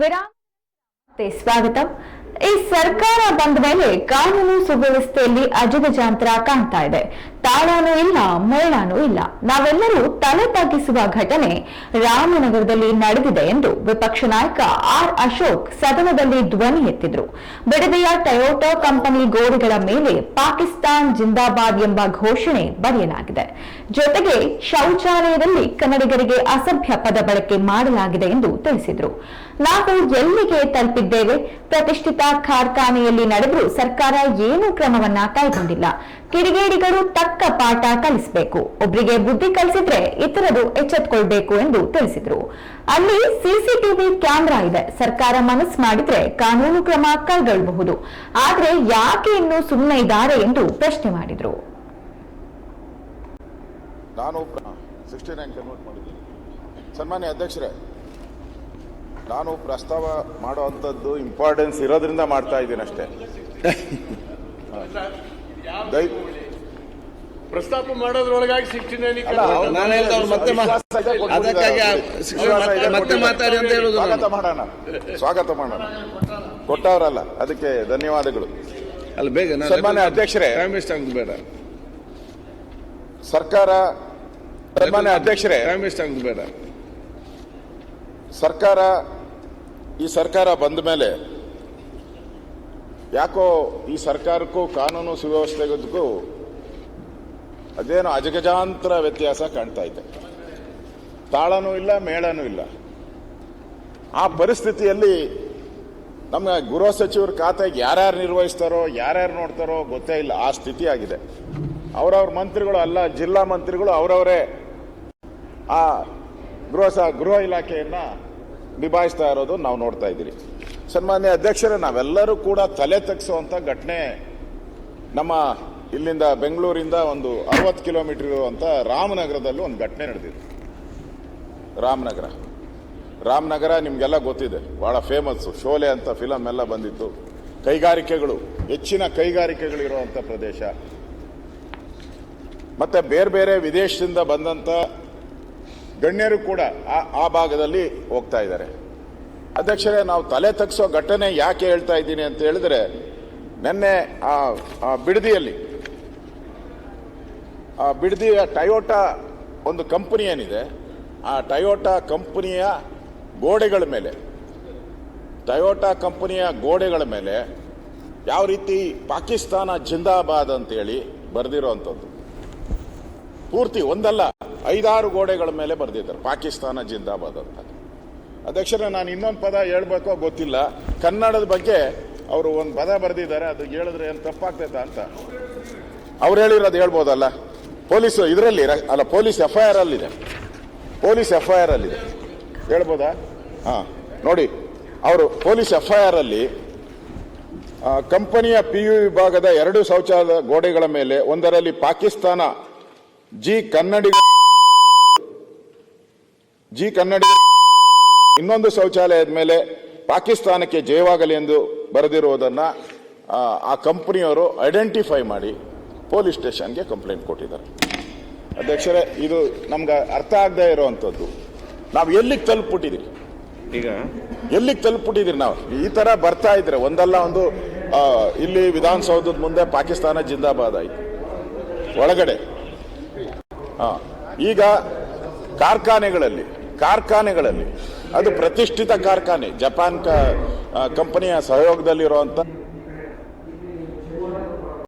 ವಿರಾಮ ಸ್ವಾಗತ. ಈ ಸರ್ಕಾರ ಬಂದ ಮೇಲೆ ಕಾನೂನು ಸುವ್ಯವಸ್ಥೆಯಲ್ಲಿ ಅಜಗಜಾಂತರ ಕಾಣ್ತಾ ಇದೆ. ತಾಳಾನೂ ಇಲ್ಲ, ಮೇಳಾನೂ ಇಲ್ಲ. ನಾವೆಲ್ಲರೂ ತಲೆ ತಗ್ಗಿಸುವ ಘಟನೆ ರಾಮನಗರದಲ್ಲಿ ನಡೆದಿದೆ ಎಂದು ವಿಪಕ್ಷ ನಾಯಕ ಆರ್ ಅಶೋಕ್ ಸದನದಲ್ಲಿ ಧ್ವನಿ ಎತ್ತಿದ್ರು. ಬಿಡದಿಯ ಟೊಯೋಟಾ ಕಂಪನಿ ಗೋಡೆಗಳ ಮೇಲೆ ಪಾಕಿಸ್ತಾನ್ ಜಿಂದಾಬಾದ್ ಎಂಬ ಘೋಷಣೆ ಬರೆಯಲಾಗಿದೆ. ಜೊತೆಗೆ ಶೌಚಾಲಯದಲ್ಲಿ ಕನ್ನಡಿಗರಿಗೆ ಅಸಭ್ಯ ಪದ ಬಳಕೆ ಮಾಡಲಾಗಿದೆ ಎಂದು ತಿಳಿಸಿದ್ರು. ನಾವು ಎಲ್ಲಿಗೆ ತಲುಪಿದ್ದೇವೆ? ಪ್ರತಿಷ್ಠಿತ ಕಾರ್ಖಾನೆಯಲ್ಲಿ ನಡೆದರೂ ಸರ್ಕಾರ ಏನೂ ಕ್ರಮವನ್ನ ಕೈಗೊಂಡಿಲ್ಲ. ಕಿಡಿಗೇಡಿಗಳು ತಕ್ಕ ಪಾಠ ಕಲಿಸಬೇಕು. ಒಬ್ಬರಿಗೆ ಬುದ್ಧಿ ಕಲಿಸಿದ್ರೆ ಇತರರು ಎಚ್ಚೆತ್ಕೊಳ್ಬೇಕು ಎಂದು ತಿಳಿಸಿದ್ರು. ಅಲ್ಲಿ ಸಿಸಿಟಿವಿ ಕ್ಯಾಮೆರಾ ಇದೆ. ಸರ್ಕಾರ ಮನಸ್ಸು ಮಾಡಿದ್ರೆ ಕಾನೂನು ಕ್ರಮ ಕೈಗೊಳ್ಳಬಹುದು. ಆದ್ರೆ ಯಾಕೆ ಇನ್ನು ಸುಮ್ಮನೆ ಇದ್ದಾರೆ ಎಂದು ಪ್ರಶ್ನೆ ಮಾಡಿದ್ರು. ನಾನು ಸನ್ಮಾನ್ಯ ಅಧ್ಯಕ್ಷರೇ ನಾನು ಪ್ರಸ್ತಾವ ಮಾಡುವಂಥದ್ದು ಇಂಪಾರ್ಟೆನ್ಸ್ ಇರೋದ್ರಿಂದ ಮಾಡ್ತಾ ಇದ್ದೀನಿ ಅಷ್ಟೇ. ಪ್ರಸ್ತಾಪ ಮಾಡೋದ್ರೊಳಗಾಗಿ ಸಿಕ್ಸ್ಟಿ ನೈನ್ ಅಲ್ಲ, ಅವ್ರು ನಾನು ಹೇಳ್ದೆ ಅವ್ರು ಮತ್ತೆ ಮಾ- ವಿಶ್ವಾಸ ಇದೆ ಕೊಟ್ಟಿದ್ದಾರೆ. ಅದಕ್ಕಾಗಿ ಆ ಶಿಕ್ಷಣ ಮತ್ತೆ ಮಾತಾಡಿ ಅಂತ ಹೇಳುದು ನಾನು. ಸ್ವಾಗತ ಮಾಡೋಣ. ಸ್ವಾಗತ ಮಾಡೋಣ. ಕೊಟ್ಟವರಲ್ಲ ಅದಕ್ಕೆ ಧನ್ಯವಾದಗಳು. ಅಲ್ಲ ಬೇಗ ನಾನು ಸನ್ಮಾನ್ಯ ಅಧ್ಯಕ್ಷರೇ. ಟೈಮ್ ವೇಸ್ಟ್ ಆಗುದು ಬೇಡ. ಸರ್ಕಾರ ಸನ್ಮಾನ್ಯ ಅಧ್ಯಕ್ಷರೇ. ಟೈಮ್ ವೇಸ್ಟ್ ಆಗುದು ಬೇಡ. ಸರ್ಕಾರ ಈ ಸರ್ಕಾರ ಬಂದ ಮೇಲೆ ಯಾಕೋ ಈ ಸರ್ಕಾರಕ್ಕೂ ಕಾನೂನು ಸುವ್ಯವಸ್ಥೆಗೂ ಅದೇನೋ ಅಜಗಜಾಂತರ ವ್ಯತ್ಯಾಸ ಕಾಣ್ತಾ ಇದೆ. ತಾಳನೂ ಇಲ್ಲ, ಮೇಳನೂ ಇಲ್ಲ. ಆ ಪರಿಸ್ಥಿತಿಯಲ್ಲಿ ನಮ್ಮ ಗೃಹ ಸಚಿವರ ಖಾತೆಗೆ ಯಾರ್ಯಾರು ನಿರ್ವಹಿಸ್ತಾರೋ, ಯಾರ್ಯಾರು ನೋಡ್ತಾರೋ ಗೊತ್ತೇ ಇಲ್ಲ. ಆ ಸ್ಥಿತಿ ಆಗಿದೆ. ಅವರವ್ರ ಮಂತ್ರಿಗಳು ಅಲ್ಲ, ಜಿಲ್ಲಾ ಮಂತ್ರಿಗಳು ಅವರವರೇ ಆ ಗೃಹ ಸ, ಗೃಹ ಇಲಾಖೆಯನ್ನ ನಿಭಾಯಿಸ್ತಾ ಇರೋದು ನಾವು ನೋಡ್ತಾ ಇದ್ದೀರಿ. ಸನ್ಮಾನ್ಯ ಅಧ್ಯಕ್ಷರೇ, ನಾವೆಲ್ಲರೂ ಕೂಡ ತಲೆ ತಗ್ಸುವಂತ ಘಟನೆ ನಮ್ಮ ಇಲ್ಲಿಂದ ಬೆಂಗಳೂರಿಂದ ಒಂದು ಅರವತ್ತು ಕಿಲೋಮೀಟರ್ ಇರುವಂಥ ರಾಮನಗರದಲ್ಲೂ ಒಂದು ಘಟನೆ ನಡೆದಿದೆ. ರಾಮನಗರ. ರಾಮನಗರ ನಿಮಗೆಲ್ಲ ಗೊತ್ತಿದೆ. ಭಾಳ ಫೇಮಸ್ಸು ಶೋಲೆ ಅಂತ ಫಿಲಮ್ ಎಲ್ಲ ಬಂದಿತ್ತು. ಕೈಗಾರಿಕೆಗಳು, ಹೆಚ್ಚಿನ ಕೈಗಾರಿಕೆಗಳಿರುವಂಥ ಪ್ರದೇಶ. ಮತ್ತು ಬೇರೆ ಬೇರೆ ವಿದೇಶದಿಂದ ಬಂದಂಥ ಗಣ್ಯರು ಕೂಡ ಆ- ಆ ಭಾಗದಲ್ಲಿ ಹೋಗ್ತಾ ಇದ್ದಾರೆ. ಅಧ್ಯಕ್ಷರೇ, ನಾವು ತಲೆ ತಗ್ಸೋ ಘಟನೆ ಯಾಕೆ ಹೇಳ್ತಾ ಇದ್ದೀನಿ ಅಂತ ಹೇಳಿದ್ರೆ, ನಿನ್ನೆ ಆ ಬಿಡದಿಯಲ್ಲಿ ಬಿಡದಿಯ ಟಯೋಟಾ ಒಂದು ಕಂಪನಿ ಏನಿದೆ, ಆ ಟಯೋಟಾ ಕಂಪನಿಯ ಗೋಡೆಗಳ ಮೇಲೆ, ಟಯೋಟಾ ಕಂಪನಿಯ ಗೋಡೆಗಳ ಮೇಲೆ ಯಾವ ರೀತಿ ಪಾಕಿಸ್ತಾನ ಜಿಂದಾಬಾದ್ ಅಂತೇಳಿ ಬರೆದಿರೋವಂಥದ್ದು ಪೂರ್ತಿ ಒಂದಲ್ಲ, ಐದಾರು ಗೋಡೆಗಳ ಮೇಲೆ ಬರೆದಿದ್ದಾರೆ, ಪಾಕಿಸ್ತಾನ ಜಿಂದಾಬಾದ್ ಅಂತ. ಅಧ್ಯಕ್ಷರೇ, ನಾನು ಇನ್ನೊಂದು ಪದ ಹೇಳ್ಬೇಕೋ ಗೊತ್ತಿಲ್ಲ. ಕನ್ನಡದ ಬಗ್ಗೆ ಅವರು ಒಂದು ಪದ ಬರೆದಿದ್ದಾರೆ, ಅದು ಹೇಳಿದ್ರೆ ಏನು ತಪ್ಪಾಗ್ತೈತಾ ಅಂತ. ಅವ್ರು ಹೇಳಿರೋದು ಹೇಳ್ಬೋದಲ್ಲ? ಪೊಲೀಸ್ ಇದರಲ್ಲಿ ಅಲ್ಲ, ಪೊಲೀಸ್ ಎಫ್ ಐ ಆರ್ ಅಲ್ಲಿದೆ. ಪೊಲೀಸ್ ಎಫ್ ಐ ಆರ್ ಅಲ್ಲಿದೆ. ಹೇಳ್ಬೋದಾ? ಹಾ, ನೋಡಿ, ಅವರು ಪೊಲೀಸ್ ಎಫ್ ಐ ಅಲ್ಲಿ ಕಂಪನಿಯ ಪಿಯು ವಿಭಾಗದ ಎರಡು ಶೌಚಾಲಯ ಗೋಡೆಗಳ ಮೇಲೆ ಒಂದರಲ್ಲಿ ಪಾಕಿಸ್ತಾನ ಜಿ ಕನ್ನಡಿ ಜಿ ಕನ್ನಡಿ ಇನ್ನೊಂದು ಶೌಚಾಲಯದ ಮೇಲೆ ಪಾಕಿಸ್ತಾನಕ್ಕೆ ಜಯವಾಗಲಿ ಎಂದು ಬರೆದಿರುವುದನ್ನು ಆ ಕಂಪನಿಯವರು ಐಡೆಂಟಿಫೈ ಮಾಡಿ. ಪೊಲೀಸ್ ಸ್ಟೇಷನ್ಗೆ ಕಂಪ್ಲೇಂಟ್ ಕೊಟ್ಟಿದ್ದಾರೆ. ಅಧ್ಯಕ್ಷರೇ ಇದು ನಮ್ಗೆ ಅರ್ಥ ಆಗದೆ ಇರುವಂಥದ್ದು. ನಾವು ಎಲ್ಲಿಗೆ ತಲುಪಿಬಿಟ್ಟಿದ್ದೀರಿ ಈಗ ಎಲ್ಲಿಗೆ ತಲುಪಿಬಿಟ್ಟಿದ್ದೀರಿ ನಾವು? ಈ ಥರ ಬರ್ತಾ ಇದ್ರೆ ಒಂದಲ್ಲ ಒಂದು ಇಲ್ಲಿ ವಿಧಾನಸೌಧದ ಮುಂದೆ ಪಾಕಿಸ್ತಾನ ಜಿಂದಾಬಾದ್ ಆಯಿತು. ಒಳಗಡೆ. ಹಾಂ ಈಗ ಕಾರ್ಖಾನೆಗಳಲ್ಲಿ ಕಾರ್ಖಾನೆಗಳಲ್ಲಿ ಅದು ಪ್ರತಿಷ್ಠಿತ ಕಾರ್ಖಾನೆ ಜಪಾನ್ ಕಂಪನಿಯ ಸಹಯೋಗದಲ್ಲಿರುವಂತ